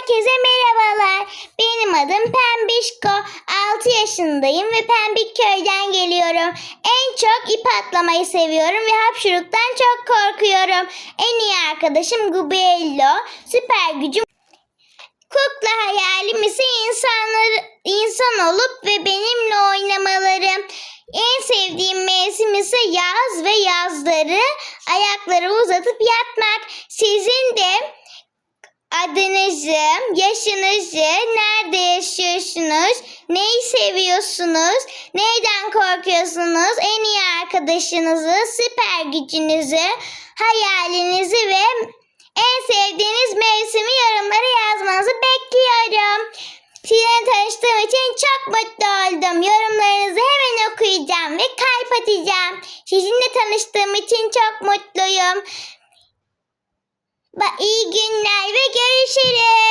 Herkese merhabalar. Benim adım Pembişko. 6 yaşındayım ve Pembik köyden geliyorum. En çok ip atlamayı seviyorum ve hapşuruktan çok korkuyorum. En iyi arkadaşım Gubiello. Süper gücüm Kukla hayalim ise insanlar, insan olup ve benimle oynamaları. En sevdiğim mevsim ise yaz ve yazları ayakları uzatıp yatmak. Sizin de adınızı, yaşınızı, nerede yaşıyorsunuz, neyi seviyorsunuz, neyden korkuyorsunuz, en iyi arkadaşınızı, süper gücünüzü, hayalinizi ve en sevdiğiniz mevsimi yorumlara yazmanızı bekliyorum. Sizinle tanıştığım için çok mutlu oldum. Yorumlarınızı hemen okuyacağım ve kalp atacağım. Sizinle tanıştığım için çok mutluyum. İyi günler ve görüşürüz.